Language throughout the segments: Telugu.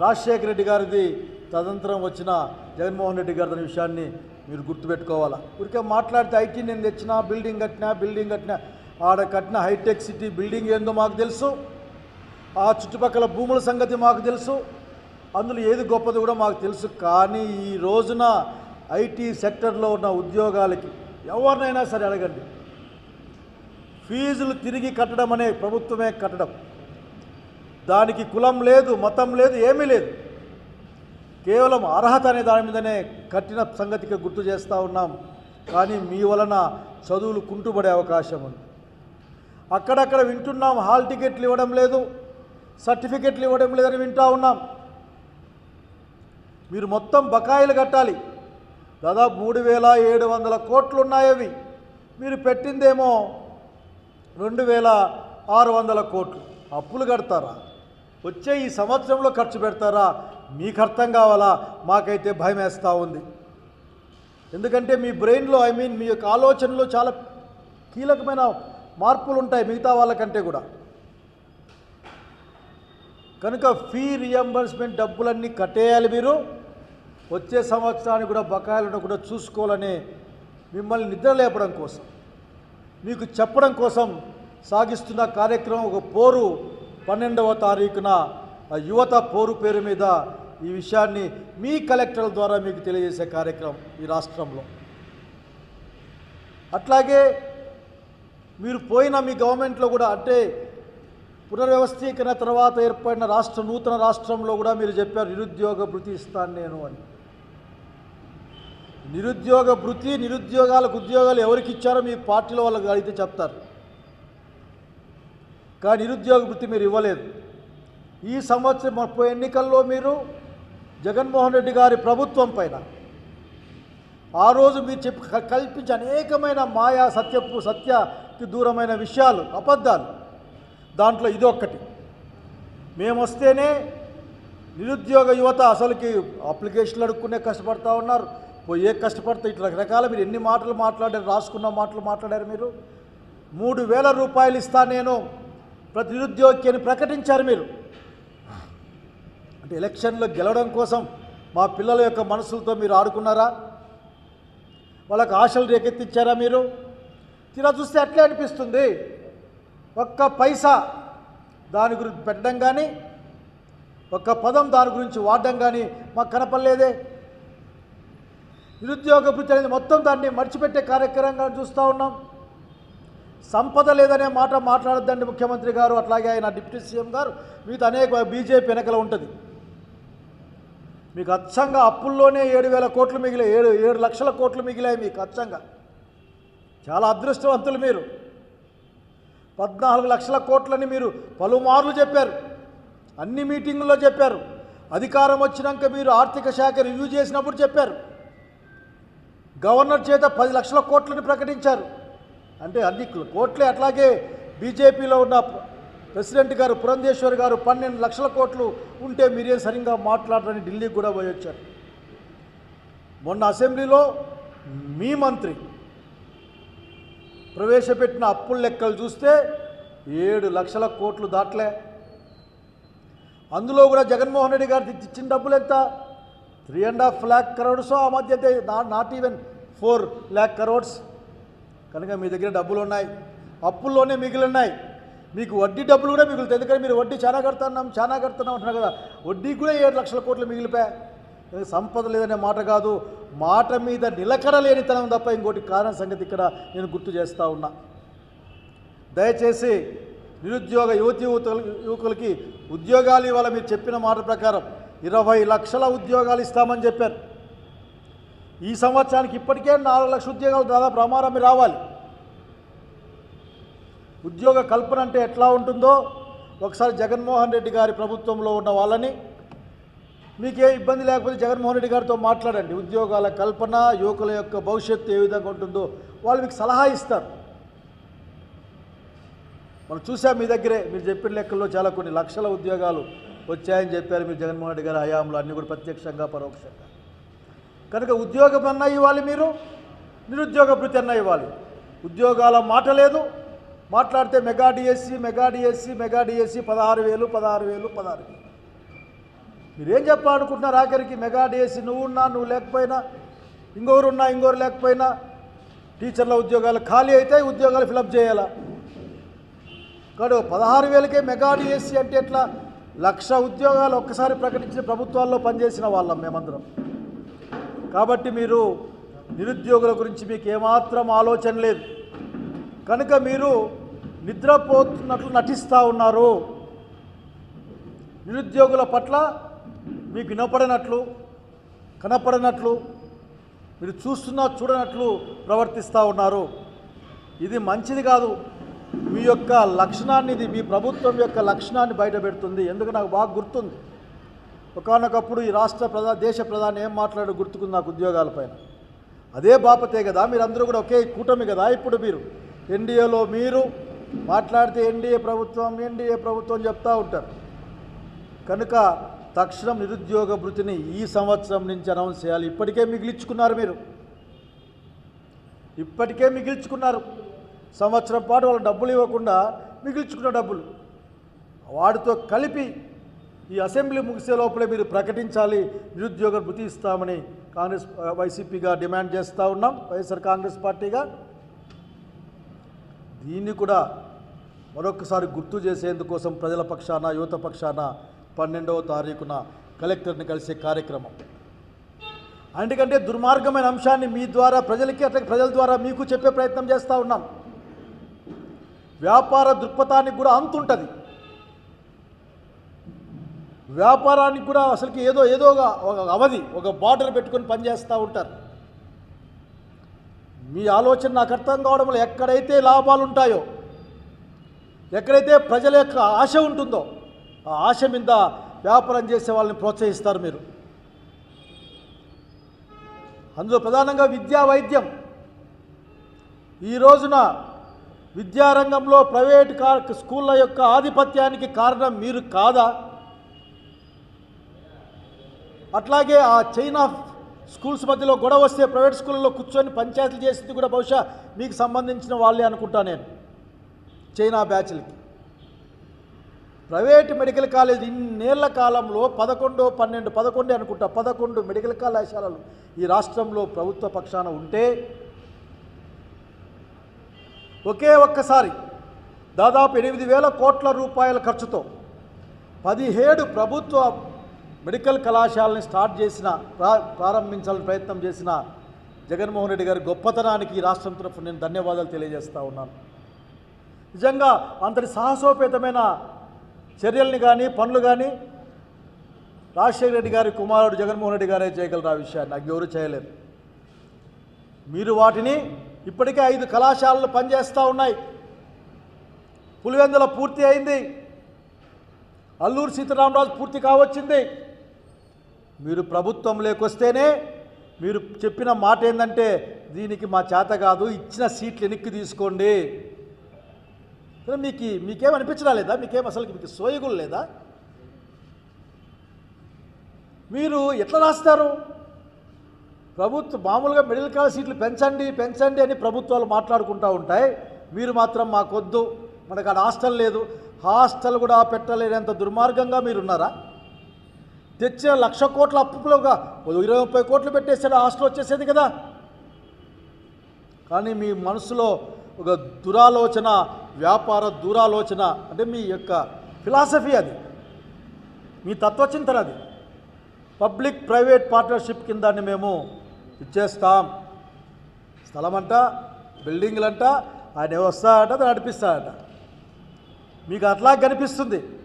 రాజశేఖర రెడ్డి గారిది తదంతరం వచ్చిన జగన్మోహన్ రెడ్డి గారి విషయాన్ని మీరు గుర్తుపెట్టుకోవాలా? ఊరికే మాట్లాడితే ఐటీ నేను తెచ్చినా బిల్డింగ్ కట్టినా బిల్డింగ్ కట్టినా ఆడ కట్టిన హైటెక్ సిటీ బిల్డింగ్ ఏందో మాకు తెలుసు. ఆ చుట్టుపక్కల భూముల సంగతి మాకు తెలుసు. అందులో ఏది గొప్పది కూడా మాకు తెలుసు. కానీ ఈ రోజున ఐటీ సెక్టర్లో ఉన్న ఉద్యోగాలకి ఎవరినైనా సరే అడగండి. ఫీజులు తిరిగి కట్టడం అనే ప్రభుత్వమే కట్టడం. దానికి కులం లేదు మతం లేదు ఏమీ లేదు. కేవలం అర్హత అనే దాని మీదనే కట్టిన సంగతికి గుర్తు చేస్తూ ఉన్నాం. కానీ మీ వలన చదువులు కుంటుపడే అవకాశం ఉంది. అక్కడక్కడ వింటున్నాం హాల్ టికెట్లు ఇవ్వడం లేదు సర్టిఫికెట్లు ఇవ్వడం లేదని వింటూ ఉన్నాం. మీరు మొత్తం బకాయిలు కట్టాలి. దాదాపు మూడు వేల ఏడు వందల కోట్లు ఉన్నాయి అవి. మీరు పెట్టిందేమో రెండు వేల ఆరు వందల కోట్లు. అప్పులు కడతారా? వచ్చే ఈ సంవత్సరంలో ఖర్చు పెడతారా? మీకు అర్థం కావాలా? మాకైతే భయం వేస్తూ ఉంది. ఎందుకంటే మీ బ్రెయిన్లో ఐ మీన్ మీ యొక్క ఆలోచనలో చాలా కీలకమైన మార్పులు ఉంటాయి మిగతా వాళ్ళకంటే కూడా. కనుక ఫీ రియంబర్స్మెంట్ డబ్బులన్నీ కట్టేయాలి మీరు. వచ్చే సంవత్సరానికి కూడా బకాయిలను కూడా చూసుకోవాలని మిమ్మల్ని నిద్ర లేపడం కోసం. మీకు చెప్పడం కోసం సాగిస్తున్న కార్యక్రమం ఒక పోరు పన్నెండవ తారీఖున ఆ యువత పోరు పేరు మీద ఈ విషయాన్ని మీ కలెక్టర్ల ద్వారా మీకు తెలియజేసే కార్యక్రమం ఈ రాష్ట్రంలో. అట్లాగే మీరు పోయిన మీ గవర్నమెంట్లో కూడా అంటే పునర్వ్యవస్థీకరణ తర్వాత ఏర్పడిన రాష్ట్ర నూతన రాష్ట్రంలో కూడా మీరు చెప్పారు నిరుద్యోగ భృతి ఇస్తాను నేను అని. నిరుద్యోగ భృతి నిరుద్యోగాలకు ఉద్యోగాలు ఎవరికి ఇచ్చారో మీ పార్టీలో వాళ్ళకి అడిగితే చెప్తారు. కానీ నిరుద్యోగ వృత్తి మీరు ఇవ్వలేదు. ఈ సంవత్సరం ముప్పై ఎన్నికల్లో మీరు జగన్మోహన్ రెడ్డి గారి ప్రభుత్వం పైన ఆ రోజు మీరు చెప్పి క- అనేకమైన మాయా సత్యపు సత్యకి దూరమైన విషయాలు అబద్ధాలు. దాంట్లో ఇదొక్కటి. మేము వస్తేనే నిరుద్యోగ యువత అసలుకి అప్లికేషన్లు అడుక్కునే కష్టపడతా ఉన్నారు. పోయే కష్టపడితే ఇట్లా రకరకాల మీరు ఎన్ని మాటలు మాట్లాడారు రాసుకున్న మాటలు మాట్లాడారు మీరు? మూడు వేల రూపాయలు ఇస్తా నేను. ప్రతి నిరుద్యోగికి అని ప్రకటించారు మీరు. అంటే ఎలక్షన్లో గెలవడం కోసం మా పిల్లల యొక్క మనసులతో మీరు ఆడుకున్నారా? వాళ్ళకు ఆశలు రేకెత్తించారా మీరు? తీరా చూస్తే అట్లే అనిపిస్తుంది. ఒక్క పైసా దాని గురించి పెట్టడం కానీ ఒక్క పదం దాని గురించి వాడడం కానీ మాకు కనపడలేదే. నిరుద్యోగ భృతి అనేది మొత్తం దాన్ని మర్చిపెట్టే కార్యక్రమంగా చూస్తూ ఉన్నాం. సంపద లేదనే మాట మాట్లాడద్దండి ముఖ్యమంత్రి గారు. అట్లాగే ఆయన డిప్యూటీ సీఎం గారు. మీతో అనేక బీజేపీ వెనకల ఉంటుంది. మీకు అచ్చంగా అప్పుల్లోనే ఏడు వేల కోట్లు మిగిలాయి ఏడు ఏడు లక్షల కోట్లు మిగిలాయి మీకు అచ్చంగా. చాలా అదృష్టవంతులు మీరు. పద్నాలుగు లక్షల కోట్లని మీరు పలుమార్లు చెప్పారు. అన్ని మీటింగుల్లో చెప్పారు. అధికారం వచ్చినాక మీరు ఆర్థిక శాఖ రివ్యూ చేసినప్పుడు చెప్పారు. గవర్నర్ చేత పది లక్షల కోట్లని ప్రకటించారు. అంటే అన్ని కోట్లే అట్లాగే బీజేపీలో ఉన్న ప్రెసిడెంట్ గారు పురంధేశ్వర్ గారు పన్నెండు లక్షల కోట్లు ఉంటే మీరేం సరిగ్గా మాట్లాడరని ఢిల్లీకి కూడా పోయి వచ్చారు. మొన్న అసెంబ్లీలో మీ మంత్రి ప్రవేశపెట్టిన అప్పుల లెక్కలు చూస్తే ఏడు లక్షల కోట్లు దాట్లే. అందులో కూడా జగన్మోహన్ రెడ్డి గారు ఇచ్చిన డబ్బులు ఎంత? Three and half lakh crores ఆ మధ్య not even four lakh crores. కనుక మీ దగ్గర డబ్బులు ఉన్నాయి. అప్పుల్లోనే మిగిలి ఉన్నాయి. మీకు వడ్డీ డబ్బులు కూడా మిగులుతాయి. ఎందుకంటే మీరు వడ్డీ చాలా కడుతున్నాం చాలా కడుతున్నాం అంటున్నారు కదా. వడ్డీ కూడా ఏడు లక్షల కోట్లు మిగిలిపోయా. సంపద లేదనే మాట కాదు. మాట మీద నిలకడ లేనితనం తప్ప ఇంకోటి కారణ సంగతి ఇక్కడ నేను గుర్తు చేస్తూ ఉన్నా. దయచేసి నిరుద్యోగ యువతి యువకులకి ఉద్యోగాలు ఇవాళ మీరు చెప్పిన మాట ప్రకారం ఇరవై లక్షల ఉద్యోగాలు ఇస్తామని చెప్పారు. ఈ సంవత్సరానికి ఇప్పటికే నాలుగు లక్షల ఉద్యోగాలు దాదాపు ప్రమారం రావాలి. ఉద్యోగ కల్పన అంటే ఎట్లా ఉంటుందో ఒకసారి జగన్మోహన్ రెడ్డి గారి ప్రభుత్వంలో ఉన్న వాళ్ళని మీకే ఇబ్బంది లేకపోతే జగన్మోహన్ రెడ్డి గారితో మాట్లాడండి. ఉద్యోగాల కల్పన యువకుల యొక్క భవిష్యత్తు ఏ విధంగా ఉంటుందో వాళ్ళు మీకు సలహా ఇస్తారు. మనం చూసాం మీ దగ్గరే మీరు చెప్పిన లెక్కల్లో చాలా కొన్ని లక్షల ఉద్యోగాలు వచ్చాయని చెప్పారు మీరు జగన్మోహన్ రెడ్డి గారి హయాంలో అన్నీ కూడా ప్రత్యక్షంగా పరోక్షంగా. కనుక ఉద్యోగం అన్నా ఇవ్వాలి మీరు నిరుద్యోగ భృతి అన్నా ఇవ్వాలి. ఉద్యోగాల మాట లేదు మాట్లాడితే mega DSC mega DSC mega DSC పదహారు వేలు పదహారు వేలు పదహారు వేలు. మీరేం చెప్పాలనుకుంటున్నారు ఆఖరికి? మెగా డిఎస్సి నువ్వు ఉన్నా నువ్వు లేకపోయినా ఇంకొకరు ఉన్నా ఇంకొకరు లేకపోయినా టీచర్ల ఉద్యోగాలు ఖాళీ అయితే ఉద్యోగాలు ఫిలప్ చేయాలా? కాదు పదహారు వేలకే మెగా డిఎస్సి అంటే ఎట్లా? లక్ష ఉద్యోగాలు ఒక్కసారి ప్రకటించిన ప్రభుత్వాల్లో పనిచేసిన వాళ్ళం మేమందరం. కాబట్టి మీరు నిరుద్యోగుల గురించి మీకు ఏమాత్రం ఆలోచన లేదు. కనుక మీరు నిద్రపోతున్నట్లు నటిస్తూ ఉన్నారు. నిరుద్యోగుల పట్ల మీకు వినపడినట్లు కనపడినట్లు మీరు చూస్తున్నా చూడనట్లు ప్రవర్తిస్తూ ఉన్నారు. ఇది మంచిది కాదు. మీ యొక్క లక్షణాన్ని ఇది మీ ప్రభుత్వం యొక్క లక్షణాన్ని బయటపెడుతుంది. ఎందుకు నాకు బాగా గుర్తుంది? ఒకనొకప్పుడు ఈ రాష్ట్ర ప్రధా దేశ ప్రధాని ఏం మాట్లాడు గుర్తుకుంది నాకు ఉద్యోగాలపైన అదే బాపతే కదా మీరందరూ కూడా ఒకే కూటమి కదా ఇప్పుడు మీరు. ఎన్డీఏలో మీరు మాట్లాడితే ఎన్డీఏ ప్రభుత్వం ఎన్డీఏ ప్రభుత్వం చెప్తూ ఉంటారు. కనుక తక్షణం నిరుద్యోగ భృతిని ఈ సంవత్సరం నుంచి అనౌన్స్ చేయాలి. ఇప్పటికే మిగిలించుకున్నారు మీరు. ఇప్పటికే మిగిల్చుకున్నారు సంవత్సరం పాటు వాళ్ళు డబ్బులు ఇవ్వకుండా మిగిల్చుకున్న డబ్బులు. వాటితో కలిపి ఈ అసెంబ్లీ ముగిసే లోపలే మీరు ప్రకటించాలి. నిరుద్యోగ భృతి ఇస్తామని కాంగ్రెస్ వైసీపీగా డిమాండ్ చేస్తూ ఉన్నాం. వైఎస్ఆర్ కాంగ్రెస్ పార్టీగా. దీన్ని కూడా మరొకసారి గుర్తు చేసేందుకోసం ప్రజల పక్షాన యువత పక్షాన పన్నెండవ తారీఖున కలెక్టర్ని కలిసే కార్యక్రమం. అందుకంటే దుర్మార్గమైన అంశాన్ని మీ ద్వారా ప్రజలకి అట్లా ప్రజల ద్వారా మీకు చెప్పే ప్రయత్నం చేస్తూ ఉన్నాం. వ్యాపార దృక్పథానికి కూడా అంతుంటుంది వ్యాపారానికి కూడా అసలుకి ఏదో ఏదో ఒక ఒక అవధి ఒక బార్డర్ పెట్టుకొని పనిచేస్తూ ఉంటారు. మీ ఆలోచన నాకు అర్థం కావడంలో ఎక్కడైతే లాభాలు ఉంటాయో ఎక్కడైతే ప్రజల యొక్క ఆశ ఉంటుందో ఆ ఆశ మీద వ్యాపారం చేసే వాళ్ళని ప్రోత్సహిస్తారు మీరు. అందులో ప్రధానంగా విద్యా వైద్యం. ఈ రోజున విద్యారంగంలో ప్రైవేట్ కా స్కూళ్ళ యొక్క ఆధిపత్యానికి కారణం మీరు కాదా? అట్లాగే ఆ చైనా స్కూల్స్ మధ్యలో గొడవ వస్తే ప్రైవేట్ స్కూళ్ళలో కూర్చొని పంచాయతీలు చేసింది కూడా బహుశా మీకు సంబంధించిన వాళ్ళే అనుకుంటా నేను. చైనా బ్యాచ్లకి. ప్రైవేట్ మెడికల్ కాలేజ్ ఇన్నేళ్ళ కాలంలో పదకొండు పన్నెండు పదకొండే అనుకుంటా పదకొండు మెడికల్ కళాశాలలు ఈ రాష్ట్రంలో ప్రభుత్వ పక్షాన ఉంటే ఒకే ఒక్కసారి దాదాపు ఎనిమిది వేల కోట్ల రూపాయల ఖర్చుతో పదిహేడు ప్రభుత్వ మెడికల్ కళాశాలని స్టార్ట్ చేసిన ప్రా ప్రారంభించాలని ప్రయత్నం చేసిన జగన్మోహన్ రెడ్డి గారి గొప్పతనానికి ఈ రాష్ట్రం తరఫున నేను ధన్యవాదాలు తెలియజేస్తూ ఉన్నాను. నిజంగా అంతటి సాహసోపేతమైన చర్యల్ని కానీ పనులు కానీ రాజశేఖర రెడ్డి గారి కుమారుడు జగన్మోహన్ రెడ్డి గారే చేయగలరు ఆ విషయాన్ని. నాకు ఎవరు చేయలేరు. మీరు వాటిని ఇప్పటికే ఐదు కళాశాలలు పనిచేస్తూ ఉన్నాయి. పులివెందుల పూర్తి అయింది. అల్లూరు సీతారామరాజు పూర్తి కావచ్చింది. మీరు ప్రభుత్వం లేకొస్తేనే మీరు చెప్పిన మాట ఏంటంటే దీనికి మా చేత కాదు ఇచ్చిన సీట్లు వెనక్కి తీసుకోండి. మీకు మీకేం అనిపించడం లేదా? మీకేం అసలు మీకు సోయగులు లేదా? మీరు ఎట్లా రాస్తారు? ప్రభుత్వ మామూలుగా మిడిల్ క్లాస్ సీట్లు పెంచండి పెంచండి అని ప్రభుత్వాలు మాట్లాడుకుంటూ ఉంటాయి. మీరు మాత్రం మాకొద్దు. మనకు ఆడ హాస్టల్ లేదు. హాస్టల్ కూడా పెట్టలేనంత దుర్మార్గంగా మీరున్నారా? తెచ్చిన లక్ష కోట్ల అప్పులుగా ఇరవై ముప్పై కోట్లు పెట్టేసాడు హాస్టల్ వచ్చేసేది కదా. కానీ మీ మనసులో ఒక దురాలోచన వ్యాపార దురాలోచన అంటే మీ యొక్క ఫిలాసఫీ అది. మీ తత్వచింతన అది. పబ్లిక్ ప్రైవేట్ పార్ట్నర్షిప్ కింద మేము ఇచ్చేస్తాం. స్థలం అంట బిల్డింగ్లంట ఆయన వస్తాడట అది నడిపిస్తాడట. మీకు అట్లా కనిపిస్తుంది.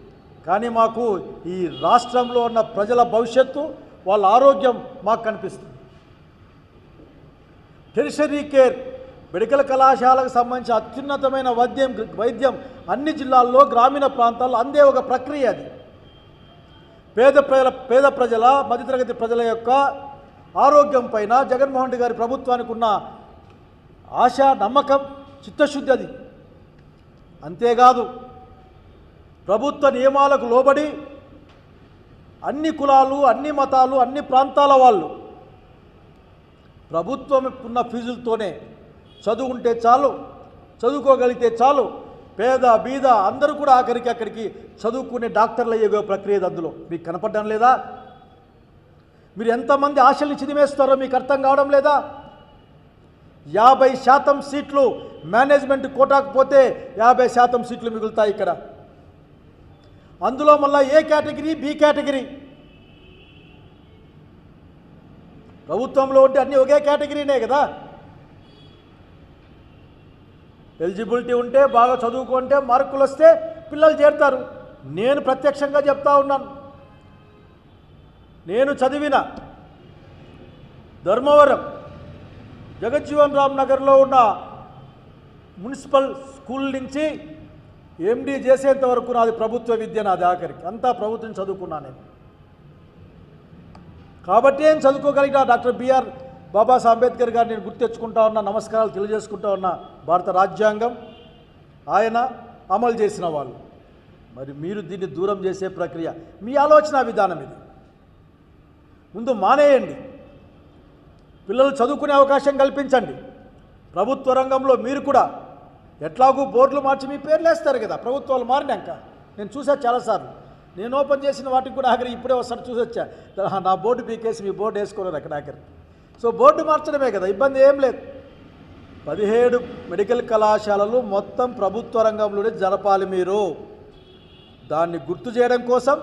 కానీ మాకు ఈ రాష్ట్రంలో ఉన్న ప్రజల భవిష్యత్తు వాళ్ళ ఆరోగ్యం మాకు కనిపిస్తుంది. టెరిషరీ కేర్ మెడికల్ కళాశాలకు సంబంధించి అత్యున్నతమైన వైద్యం వైద్యం అన్ని జిల్లాల్లో గ్రామీణ ప్రాంతాల్లో అందే ఒక ప్రక్రియ అది. పేద ప్రజల పేద ప్రజల మధ్యతరగతి ప్రజల యొక్క ఆరోగ్యం పైన జగన్మోహన్ రెడ్డి గారి ప్రభుత్వానికి ఉన్న ఆశ నమ్మకం చిత్తశుద్ధి అది. అంతేకాదు ప్రభుత్వ నియమాలకు లోబడి అన్ని కులాలు అన్ని మతాలు అన్ని ప్రాంతాల వాళ్ళు ప్రభుత్వం ఉన్న ఫీజులతోనే చదువుకుంటే చాలు చదువుకోగలిగితే చాలు పేద బీద అందరూ కూడా ఆఖరికి అక్కడికి చదువుకునే డాక్టర్లు అయ్యే ప్రక్రియ అందులో. మీకు కనపడడం లేదా? మీరు ఎంతమంది ఆశల్ని చిదిమేస్తారో మీకు అర్థం కావడం లేదా? యాభై శాతం సీట్లు మేనేజ్మెంట్ కోటాకు పోతే యాభై శాతం సీట్లు మిగులుతాయి ఇక్కడ. అందులో మళ్ళీ ఏ కేటగిరీ బి కేటగిరీ? ప్రభుత్వంలో ఉంటే అన్నీ ఒకే కేటగిరీనే కదా? ఎలిజిబిలిటీ ఉంటే బాగా చదువుకుంటే మార్కులు వస్తే పిల్లలు చేరుతారు. నేను ప్రత్యక్షంగా చెప్తా ఉన్నాను. నేను చదివిన ధర్మవరం జగజ్జీవన్ రామ్ నగర్లో ఉన్న మున్సిపల్ స్కూల్ నుంచి ఎండి చేసేంత వరకు నాది ప్రభుత్వ విద్య నాది ఆఖరికి. అంతా ప్రభుత్వం చదువుకున్నా నేను. కాబట్టి ఏం చదువుకోగలిగిన doctor B R Babasaheb Ambedkar గారు నేను గుర్తు తెచ్చుకుంటా ఉన్నా నమస్కారాలు తెలియజేసుకుంటా ఉన్నా భారత రాజ్యాంగం ఆయన అమలు చేసిన వాళ్ళు. మరి మీరు దీన్ని దూరం చేసే ప్రక్రియ మీ ఆలోచన విధానం ఇది. ముందు మానేయండి. పిల్లలు చదువుకునే అవకాశం కల్పించండి. ప్రభుత్వ రంగంలో మీరు కూడా ఎట్లాగూ బోర్డులు మార్చి మీ పేర్లు వేస్తారు కదా ప్రభుత్వాలు మారినాక. నేను చూసా చాలాసార్లు. నేను ఓపెన్ చేసిన వాటికి కూడా ఆఖరి ఇప్పుడే ఒకసారి చూసొచ్చా. నా బోర్డు పీకేసి మీ బోర్డు వేసుకోలేదు అక్కడ ఆఖరి. సో బోర్డు మార్చడమే కదా ఇబ్బంది ఏం లేదు. పదిహేడు మెడికల్ కళాశాలలు మొత్తం ప్రభుత్వ రంగంలోనే జరపాలి మీరు. దాన్ని గుర్తు చేయడం కోసం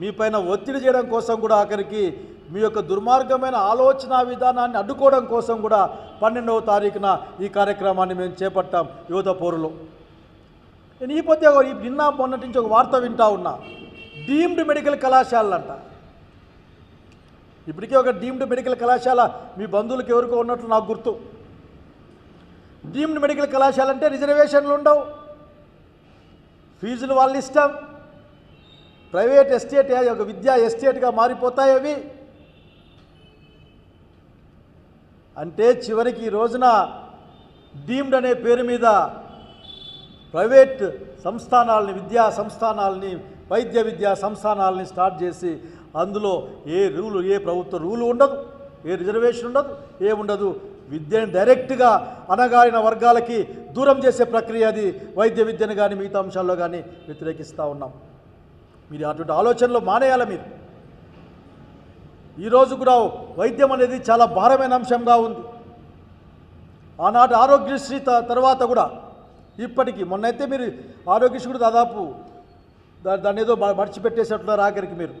మీ పైన ఒత్తిడి చేయడం కోసం కూడా ఆఖరికి మీ యొక్క దుర్మార్గమైన ఆలోచన విధానాన్ని అడ్డుకోవడం కోసం కూడా పన్నెండవ తారీఖున ఈ కార్యక్రమాన్ని మేము చేపట్టాం యువత పౌరులు. నేను ఈ పొద్దు ఒక- ఈ నిన్న మొన్నటి నుంచి ఒక వార్త వింటా ఉన్నా. డీమ్డ్ మెడికల్ కళాశాలలంట. ఇప్పటికే ఒక డీమ్డ్ మెడికల్ కళాశాల మీ బంధువులకు ఎవరికో ఉన్నట్లు నాకు గుర్తు. డీమ్డ్ మెడికల్ కళాశాల అంటే రిజర్వేషన్లు ఉండవు. ఫీజులు వాళ్ళ ఇష్టం. ప్రైవేట్ ఎస్టేట్ ఒక విద్యా ఎస్టేట్గా మారిపోతాయి అవి. అంటే చివరికి ఈ రోజున డీమ్డ్ అనే పేరు మీద ప్రైవేట్ సంస్థానాలని విద్యా సంస్థానాలని వైద్య విద్యా సంస్థానాలని స్టార్ట్ చేసి అందులో ఏ రూలు ఏ ప్రభుత్వ రూలు ఉండదు ఏ రిజర్వేషన్ ఉండదు ఏ ఉండదు. విద్యను డైరెక్ట్గా అనగారిన వర్గాలకి దూరం చేసే ప్రక్రియ అది. వైద్య విద్యను కానీ మిగతా అంశాల్లో కానీ వ్యతిరేకిస్తూ ఉన్నాం. మీరు అటువంటి ఆలోచనలు మానేయాలి మీరు? ఈరోజు కూడా వైద్యం అనేది చాలా భారమైన అంశంగా ఉంది. ఆనాటి ఆరోగ్యశ్రీ త- తర్వాత కూడా ఇప్పటికీ మొన్నైతే మీరు ఆరోగ్యశ్రీ కూడా దాదాపు దా- దాన్ని ఏదో మ- మర్చిపెట్టేసేట్టున్నారు ఆఖరికి మీరు.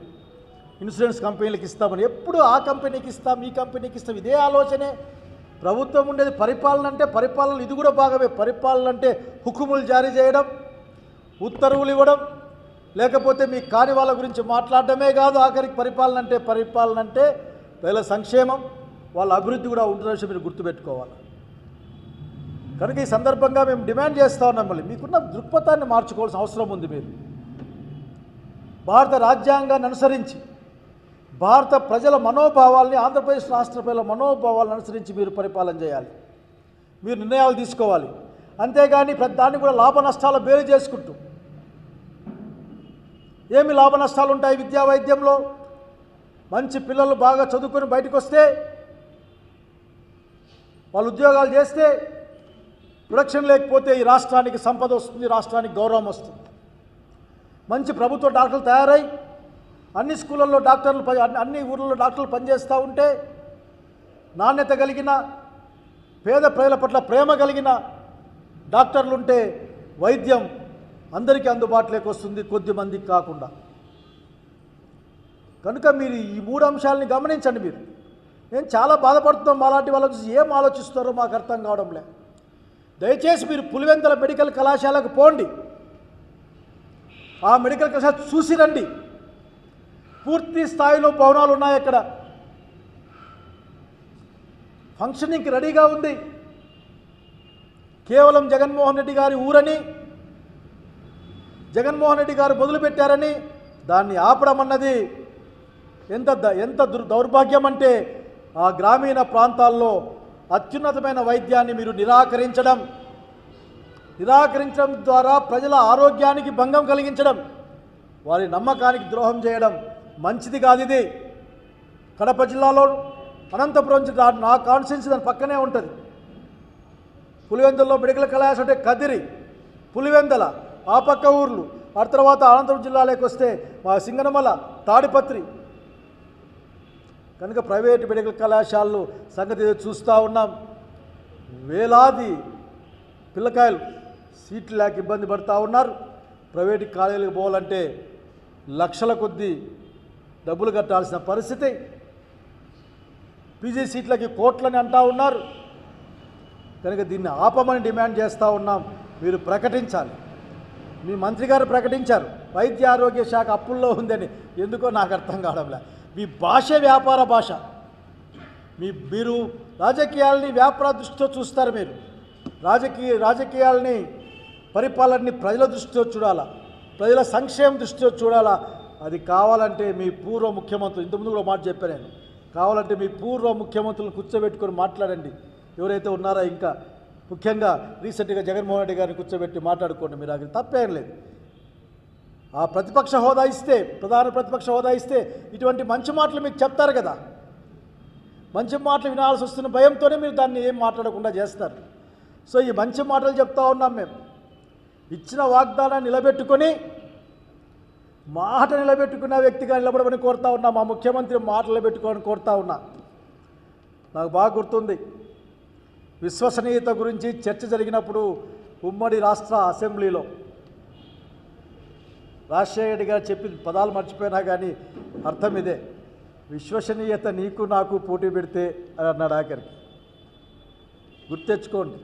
ఇన్సూరెన్స్ కంపెనీలకు ఇస్తామని. ఎప్పుడు ఆ కంపెనీకి ఇస్తాం ఈ కంపెనీకి ఇస్తాం ఇదే ఆలోచనే. ప్రభుత్వం ఉండేది పరిపాలన అంటే పరిపాలన ఇది కూడా భాగమే. పరిపాలన అంటే హుకుములు జారీ చేయడం ఉత్తర్వులు ఇవ్వడం లేకపోతే మీ కాని వాళ్ళ గురించి మాట్లాడడమే కాదు ఆఖరికి పరిపాలన అంటే పరిపాలన అంటే ప్రజల సంక్షేమం వాళ్ళ అభివృద్ధి కూడా ఉంటున్న విషయం మీరు గుర్తుపెట్టుకోవాలి. కనుక ఈ సందర్భంగా మేము డిమాండ్ చేస్తా ఉన్నాం మళ్ళీ. మీకున్న దృక్పథాన్ని మార్చుకోవాల్సిన అవసరం ఉంది మీరు. భారత రాజ్యాంగాన్ని అనుసరించి భారత ప్రజల మనోభావాల్ని ఆంధ్రప్రదేశ్ రాష్ట్ర ప్రజల మనోభావాలను అనుసరించి మీరు పరిపాలన చేయాలి. మీరు నిర్ణయాలు తీసుకోవాలి. అంతేగాని దాన్ని కూడా లాభ నష్టాల బేరు చేసుకుంటూ ఏమి లాభ నష్టాలు ఉంటాయి విద్యా వైద్యంలో? మంచి పిల్లలు బాగా చదువుకొని బయటకు వస్తే వాళ్ళు ఉద్యోగాలు చేస్తే ప్రొడక్షన్ లేకపోతే ఈ రాష్ట్రానికి సంపద వస్తుంది రాష్ట్రానికి గౌరవం వస్తుంది. మంచి ప్రభుత్వ డాక్టర్లు తయారై అన్ని స్కూళ్ళల్లో డాక్టర్లు ప- అన్ని- అన్ని ఊర్లలో డాక్టర్లు పనిచేస్తూ ఉంటే నాణ్యత కలిగిన పేద ప్రజల పట్ల ప్రేమ కలిగిన డాక్టర్లు ఉంటే వైద్యం అందరికీ అందుబాటులోకి వస్తుంది కొద్దిమందికి కాకుండా. కనుక మీరు ఈ మూడు అంశాలని గమనించండి మీరు. నేను చాలా బాధపడుతున్నాం మాలాంటి వాళ్ళ గురించి ఏం ఆలోచిస్తారో మాకు అర్థం కావడం లే. దయచేసి మీరు పులివెందల మెడికల్ కళాశాలకు పోండి. ఆ మెడికల్ కళాశాల చూసి రండి. పూర్తి స్థాయిలో భవనాలు ఉన్నాయి అక్కడ. ఫంక్షనింగ్కి రెడీగా ఉంది. కేవలం జగన్మోహన్ రెడ్డి గారి ఊరని జగన్మోహన్ రెడ్డి గారు మొదలుపెట్టారని దాన్ని ఆపడం అన్నది ఎంత ఎంత దుర్ దౌర్భాగ్యం అంటే ఆ గ్రామీణ ప్రాంతాల్లో అత్యున్నతమైన వైద్యాన్ని మీరు నిరాకరించడం నిరాకరించడం ద్వారా ప్రజల ఆరోగ్యానికి భంగం కలిగించడం వారి నమ్మకానికి ద్రోహం చేయడం మంచిది కాదు ఇది. కడప జిల్లాలో అనంతపురం జిల్లా నా కాన్స్టిట్యున్సీ దాని పక్కనే ఉంటుంది. పులివెందుల్లో మెడికల్ కళాశాల అంటే కదిరి పులివెందల ఆ పక్క ఊర్లు ఆ తర్వాత అనంతపురం జిల్లాలోకి వస్తే మా సింగనమల తాడిపత్రి. కనుక ప్రైవేట్ మెడికల్ కళాశాలలు సంగతి చూస్తూ ఉన్నాం. వేలాది పిల్లకాయలు సీట్లు లేక ఇబ్బంది పడుతూ ఉన్నారు. ప్రైవేట్ కాలేజీలకు పోవాలంటే లక్షల కొద్దీ డబ్బులు కట్టాల్సిన పరిస్థితి. పీజీ సీట్లకి కోట్లని అంటా ఉన్నారు. కనుక దీన్ని ఆపమని డిమాండ్ చేస్తూ ఉన్నాం. మీరు ప్రకటించాలి. మీ మంత్రి గారు ప్రకటించారు. వైద్య ఆరోగ్య శాఖ అప్పుల్లో ఉందని. ఎందుకో నాకు అర్థం కావడంలే. మీ భాష వ్యాపార భాష. మీ మీరు రాజకీయాల్ని వ్యాపార దృష్టితో చూస్తారు మీరు. రాజకీయ రాజకీయాల్ని పరిపాలనని ప్రజల దృష్టితో చూడాలా? ప్రజల సంక్షేమ దృష్టితో చూడాలా? అది కావాలంటే మీ పూర్వ ముఖ్యమంత్రులు ఇంతకుముందు కూడా మాట చెప్పాను నేను. కావాలంటే మీ పూర్వ ముఖ్యమంత్రులను కూర్చోబెట్టుకొని మాట్లాడండి. ఎవరైతే ఉన్నారో ఇంకా ముఖ్యంగా రీసెంట్గా జగన్మోహన్ రెడ్డి గారిని కూర్చోబెట్టి మాట్లాడుకోండి మీరు అక్కడ తప్పేం లేదు. ఆ ప్రతిపక్ష హోదా ఇస్తే ప్రధాన ప్రతిపక్ష హోదా ఇస్తే ఇటువంటి మంచి మాటలు మీకు చెప్తారు కదా. మంచి మాటలు వినాల్సి వస్తున్న భయంతోనే మీరు దాన్ని ఏం మాట్లాడకుండా చేస్తారు. సో ఈ మంచి మాటలు చెప్తా ఉన్నాం మేము. ఇచ్చిన వాగ్దానాన్ని నిలబెట్టుకొని మాట నిలబెట్టుకున్న వ్యక్తిగా నిలబడమని కోరుతా ఉన్నా మా ముఖ్యమంత్రి మాట నిలబెట్టుకోవాలని కోరుతా ఉన్నా. నాకు బాగా గుర్తుంది విశ్వసనీయత గురించి చర్చ జరిగినప్పుడు ఉమ్మడి రాష్ట్ర అసెంబ్లీలో రాజశేఖర రెడ్డి గారు చెప్పిన పదాలు మర్చిపోయినా కానీ అర్థం ఇదే. విశ్వసనీయత నీకు నాకు పోటీ పెడితే అని అన్నాడు ఆఖరికి. గుర్తెచ్చుకోండి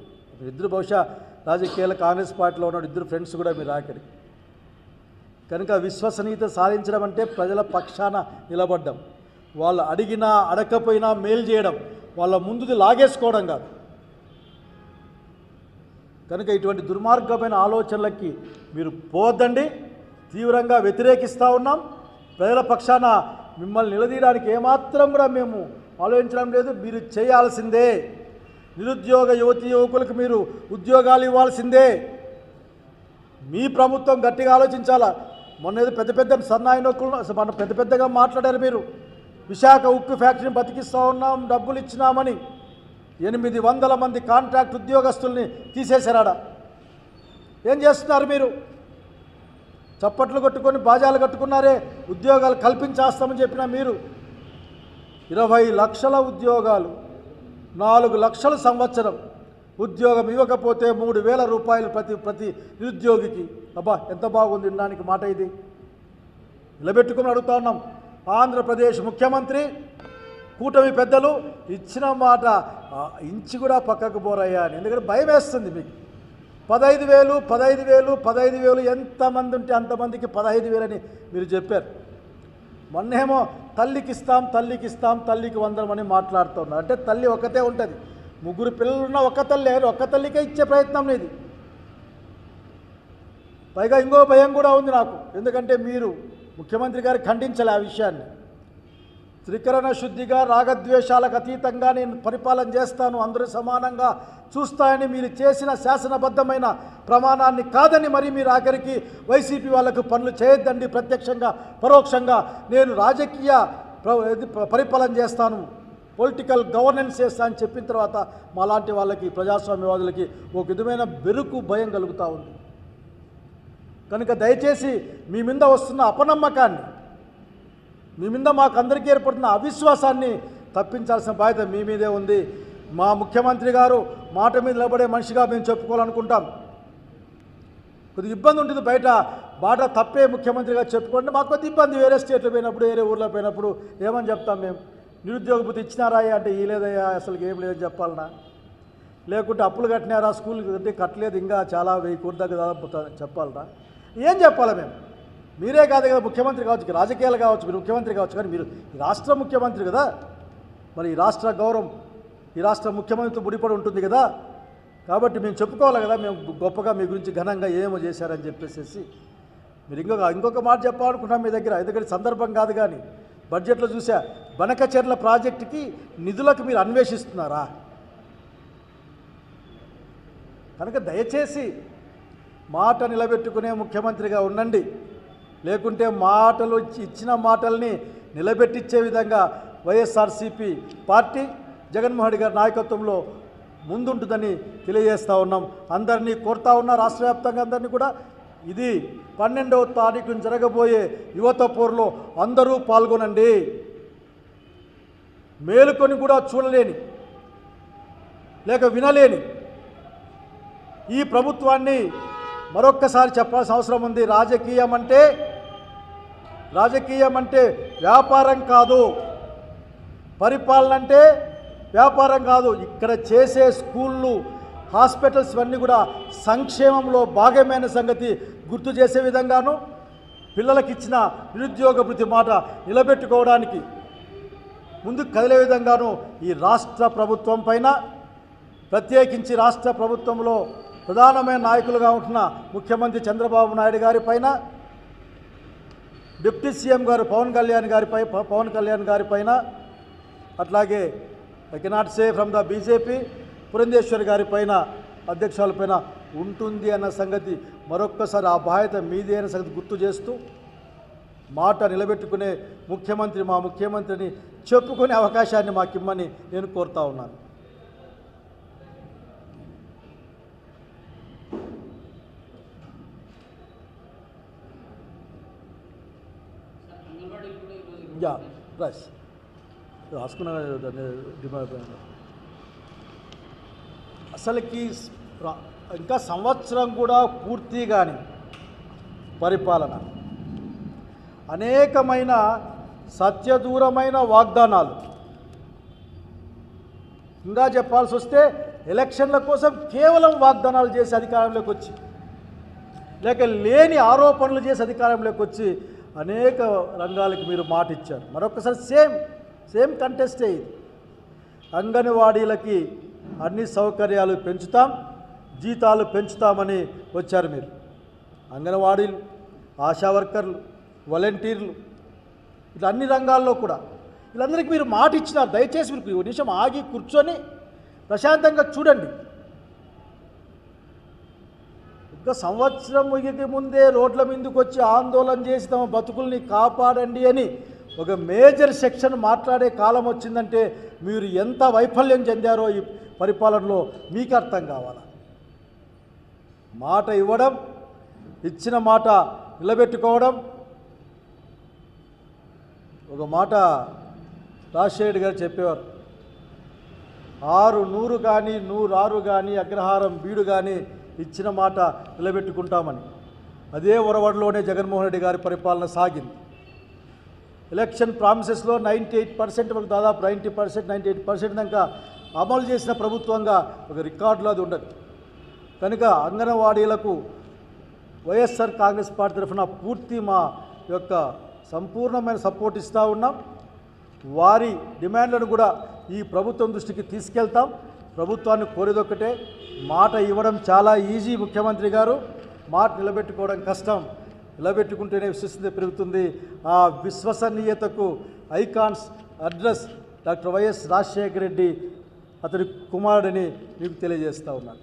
ఇద్దరు బహుశా రాజకీయాల కాంగ్రెస్ పార్టీలో ఉన్న ఇద్దరు ఫ్రెండ్స్ కూడా మీరు ఆఖరికి. కనుక విశ్వసనీయత సాధించడం అంటే ప్రజల పక్షాన నిలబడ్డం. వాళ్ళు అడిగినా అడగకపోయినా మేలు చేయడం వాళ్ళ ముందుది లాగేసుకోవడం కాదు. కనుక ఇటువంటి దుర్మార్గమైన ఆలోచనలకి మీరు పోవద్దండి తీవ్రంగా వ్యతిరేకిస్తూ ఉన్నాం. ప్రజల పక్షాన మిమ్మల్ని నిలదీయడానికి ఏమాత్రం కూడా మేము ఆలోచించడం లేదు. మీరు చేయాల్సిందే. నిరుద్యోగ యువతి యువకులకు మీరు ఉద్యోగాలు ఇవ్వాల్సిందే. మీ ప్రభుత్వం గట్టిగా ఆలోచించాలా? మొన్న ఏదో పెద్ద పెద్ద సన్నాయి నొక్కులు మన పెద్ద పెద్దగా మాట్లాడారు మీరు. విశాఖ ఉక్కు ఫ్యాక్టరీని బతికిస్తూ ఉన్నాం డబ్బులు ఇచ్చినామని. ఎనిమిది వందల మంది కాంట్రాక్ట్ ఉద్యోగస్తుల్ని తీసేశారాడ. ఏం చేస్తున్నారు మీరు? చప్పట్లు కొట్టుకొని బాజాలు కట్టుకున్నారే ఉద్యోగాలు కల్పించేస్తామని చెప్పిన మీరు. ఇరవై లక్షల ఉద్యోగాలు నాలుగు లక్షల సంవత్సరం ఉద్యోగం ఇవ్వకపోతే మూడు వేల రూపాయలు ప్రతి ప్రతి నిరుద్యోగికి. అబ్బా ఎంత బాగుంది వినడానికి మాట ఇది. నిలబెట్టుకుని అడుగుతా ఉన్నాం. ఆంధ్రప్రదేశ్ ముఖ్యమంత్రి కూటమి పెద్దలు ఇచ్చిన మాట ఇంచి కూడా పక్కకు పోరయ్యా అని. ఎందుకంటే భయం వేస్తుంది మీకు. పదహైదు వేలు పదహైదు వేలు పదహైదు వేలు ఎంతమంది ఉంటే అంతమందికి పదహైదు వేలని మీరు చెప్పారు. మొన్నేమో తల్లికి ఇస్తాం తల్లికి ఇస్తాం తల్లికి వందరమని మాట్లాడుతున్నారు. అంటే తల్లి ఒకతే ఉంటుంది. ముగ్గురు పిల్లలున్న ఒక్క తల్లి ఎవరు ఒక్క తల్లికే ఇచ్చే ప్రయత్నం ఇది పైగా ఇంకో భయం కూడా ఉంది నాకు. ఎందుకంటే మీరు ముఖ్యమంత్రి గారు ఖండించాలి ఆ విషయాన్ని. త్రికరణ శుద్ధిగా రాగద్వేషాలకు అతీతంగా నేను పరిపాలన చేస్తాను. అందరూ సమానంగా చూస్తాయని మీరు చేసిన శాసనబద్ధమైన ప్రమాణాన్ని కాదని మరి మీరు ఆఖరికి వైసీపీ వాళ్ళకు పనులు చేయొద్దండి. ప్రత్యక్షంగా పరోక్షంగా నేను రాజకీయ ప్ర- పరిపాలన చేస్తాను. పొలిటికల్ గవర్నెన్స్ చేస్తా అని చెప్పిన తర్వాత మాలాంటి వాళ్ళకి ప్రజాస్వామ్యవాదులకి ఒక విధమైన బెరుకు భయం కలుగుతూ ఉంది. కనుక దయచేసి మీ మీద వస్తున్న అపనమ్మకాన్ని మీ మీద మాకు అందరికీ ఏర్పడుతున్న అవిశ్వాసాన్ని తప్పించాల్సిన బాధ్యత మీ మీదే ఉంది. మా ముఖ్యమంత్రి గారు మాట మీద నిలబడే మనిషిగా మేము చెప్పుకోవాలనుకుంటాం. కొద్దిగా ఇబ్బంది ఉంటుంది బయట. బాట తప్పే ముఖ్యమంత్రిగా చెప్పుకోండి. మాకు కొద్ది ఇబ్బంది వేరే స్టేట్లో పోయినప్పుడు వేరే ఊర్లో పోయినప్పుడు ఏమని చెప్తాం మేము? నిరుద్యోగ భృతి ఇచ్చినారా అంటే ఈ లేదయ్యా అసలు ఏం లేదని చెప్పాలనా? లేకుంటే అప్పులు కట్టినారా స్కూల్కి కట్టి కట్టలేదు ఇంకా చాలా వెయ్యి కోట్ల దగ్గర దాదాపు చెప్పాలరా ఏం చెప్పాలి మేము? మీరే కాదు కదా ముఖ్యమంత్రి కావచ్చు రాజకీయాలు కావచ్చు మీరు ముఖ్యమంత్రి కావచ్చు కానీ మీరు ఈ రాష్ట్ర ముఖ్యమంత్రి కదా. మరి ఈ రాష్ట్ర గౌరవం ఈ రాష్ట్ర ముఖ్యమంత్రితో ముడిపడి ఉంటుంది కదా. కాబట్టి మేము చెప్పుకోవాలి కదా మేము గొప్పగా మీ గురించి ఘనంగా ఏమో చేశారని చెప్పేసి మీరు ఇంకొక ఇంకొక మాట చెప్పాలనుకుంటున్నాం మీ దగ్గర ఎందుకంటే సందర్భం కాదు కానీ. బడ్జెట్లో చూసా బనకచెర్ల ప్రాజెక్టుకి నిధులకు మీరు అన్వేషిస్తున్నారా? కనుక దయచేసి మాట నిలబెట్టుకునే ముఖ్యమంత్రిగా ఉండండి. లేకుంటే మాటలు ఇచ్చిన మాటల్ని నిలబెట్టించే విధంగా వైఎస్ఆర్సీపీ పార్టీ జగన్మోహన్ గారి నాయకత్వంలో ముందుంటుందని తెలియజేస్తూ ఉన్నాం. అందరినీ కోరుతా ఉన్నా రాష్ట్ర వ్యాప్తంగా అందరినీ కూడా. ఇది పన్నెండవ తారీఖున జరగబోయే యువత పోరులో అందరూ పాల్గొనండి. మేలుకొని కూడా చూడలేని లేక వినలేని ఈ ప్రభుత్వాన్ని మరొక్కసారి చెప్పాల్సిన అవసరం ఉంది. రాజకీయం అంటే రాజకీయం అంటే వ్యాపారం కాదు. పరిపాలన అంటే వ్యాపారం కాదు. ఇక్కడ చేసే స్కూళ్ళు హాస్పిటల్స్ ఇవన్నీ కూడా సంక్షేమంలో భాగమైన సంగతి గుర్తు చేసే విధంగాను పిల్లలకి ఇచ్చిన నిరుద్యోగ వృత్తి మాట నిలబెట్టుకోవడానికి ముందుకు కదిలే విధంగాను ఈ రాష్ట్ర ప్రభుత్వం పైన ప్రత్యేకించి రాష్ట్ర ప్రభుత్వంలో ప్రధానమైన నాయకులుగా ఉంటున్న ముఖ్యమంత్రి చంద్రబాబు నాయుడు గారి పైన డిప్యూటీ సీఎం గారు పవన్ కళ్యాణ్ గారిపై పవన్ కళ్యాణ్ గారి పైన అట్లాగే I cannot say from the BJP Purandeshwar గారి పైన అధ్యక్షులపైన ఉంటుంది అన్న సంగతి మరొక్కసారి ఆ బాధ్యత మీదే అన్న సంగతి గుర్తు చేస్తూ మాట నిలబెట్టుకునే ముఖ్యమంత్రి మా ముఖ్యమంత్రిని చెప్పుకునే అవకాశాన్ని మాకిమ్మని నేను కోరుతా ఉన్నాను. యా ప్లస్ రాసుకున్న డిమాండ్? అసలుకి రా- ఇంకా సంవత్సరం కూడా పూర్తి కానీ పరిపాలన. అనేకమైన సత్యదూరమైన వాగ్దానాలు. ఇంకా చెప్పాల్సి వస్తే ఎలక్షన్ల కోసం కేవలం వాగ్దానాలు చేసి అధికారంలోకి వచ్చి లేక లేని ఆరోపణలు చేసి అధికారంలోకి వచ్చి అనేక రంగాలకు మీరు మాట ఇచ్చారు మరొకసారి సేమ్ సేమ్ కంటెస్టే ఇది. అంగన్వాడీలకి అన్ని సౌకర్యాలు పెంచుతాం జీతాలు పెంచుతామని వచ్చారు మీరు. అంగన్వాడీలు ఆశా వర్కర్లు వాలంటీర్లు ఇట్లా అన్ని రంగాల్లో కూడా. వీళ్ళందరికీ మీరు మాట ఇచ్చినారు దయచేసి మీరు నిమిషం ఆగి కూర్చొని ప్రశాంతంగా చూడండి. ఒక సంవత్సరం ముగికి ముందే రోడ్ల మీదకి వచ్చి ఆందోళన చేసి తమ బతుకుల్ని కాపాడండి అని ఒక మేజర్ సెక్షన్ మాట్లాడే కాలం వచ్చిందంటే మీరు ఎంత వైఫల్యం చెందారో ఈ పరిపాలనలో మీకు అర్థం కావాలా? మాట ఇవ్వడం ఇచ్చిన మాట నిలబెట్టుకోవడం. ఒక మాట రాజశేఖర్ గారు చెప్పేవారు. ఆరు నూరు కానీ నూరారు కానీ అగ్రహారం బీడు కానీ ఇచ్చిన మాట నిలబెట్టుకుంటామని. అదే ఒరవడిలోనే జగన్మోహన్ రెడ్డి గారి పరిపాలన సాగింది. ఎలక్షన్ ప్రామిసెస్లో నైంటీ ఎయిట్ పర్సెంట్ వరకు దాదాపు ninety percent ninety eight percent దాకా అమలు చేసిన ప్రభుత్వంగా ఒక రికార్డులో అది ఉండదు. కనుక అంగన్వాడీలకు వైఎస్ఆర్ కాంగ్రెస్ పార్టీ తరఫున పూర్తి మా యొక్క సంపూర్ణమైన సపోర్ట్ ఇస్తూ ఉన్నాం. వారి డిమాండ్లను కూడా ఈ ప్రభుత్వం దృష్టికి తీసుకెళ్తాం. ప్రభుత్వాన్ని కోరేదొక్కటే మాట ఇవ్వడం చాలా ఈజీ ముఖ్యమంత్రి గారు. మాట నిలబెట్టుకోవడం కష్టం. నిలబెట్టుకుంటేనే విశ్వసనీయత పెరుగుతుంది. ఆ విశ్వసనీయతకు icons address doctor YS Rajasekhara Reddy అతడి కుమారుడిని మీకు తెలియజేస్తూ ఉన్నాను.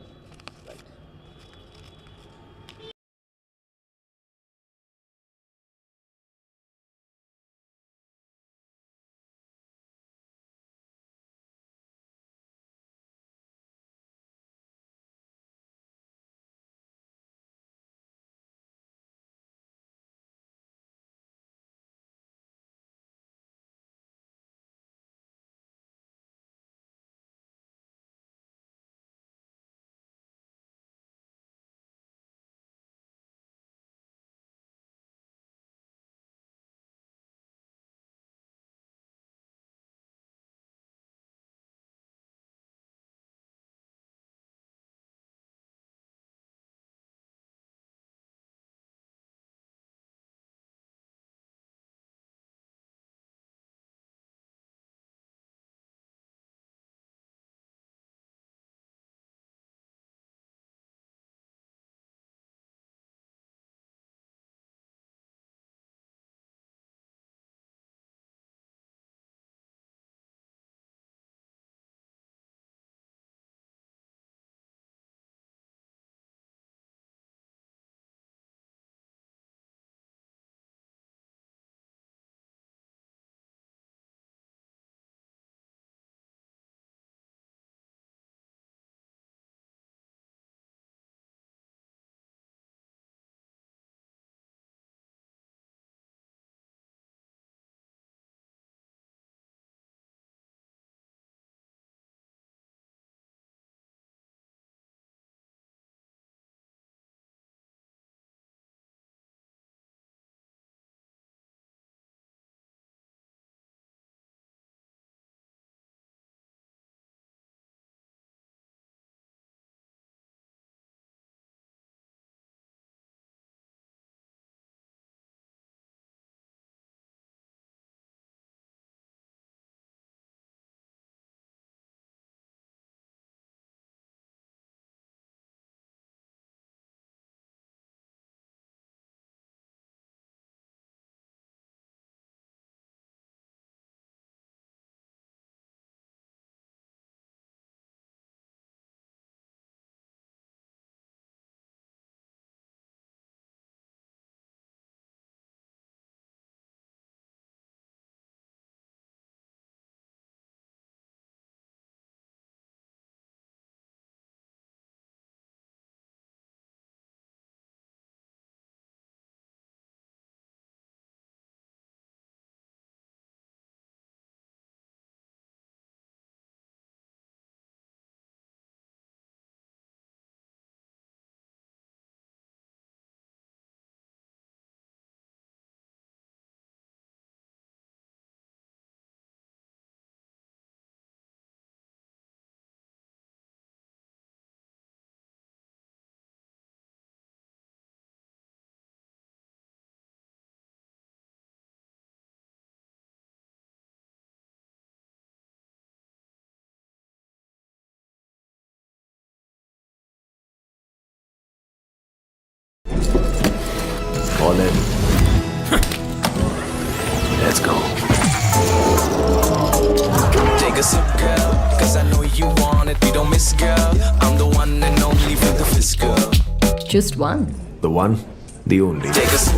Just one. The one, the only. Take us.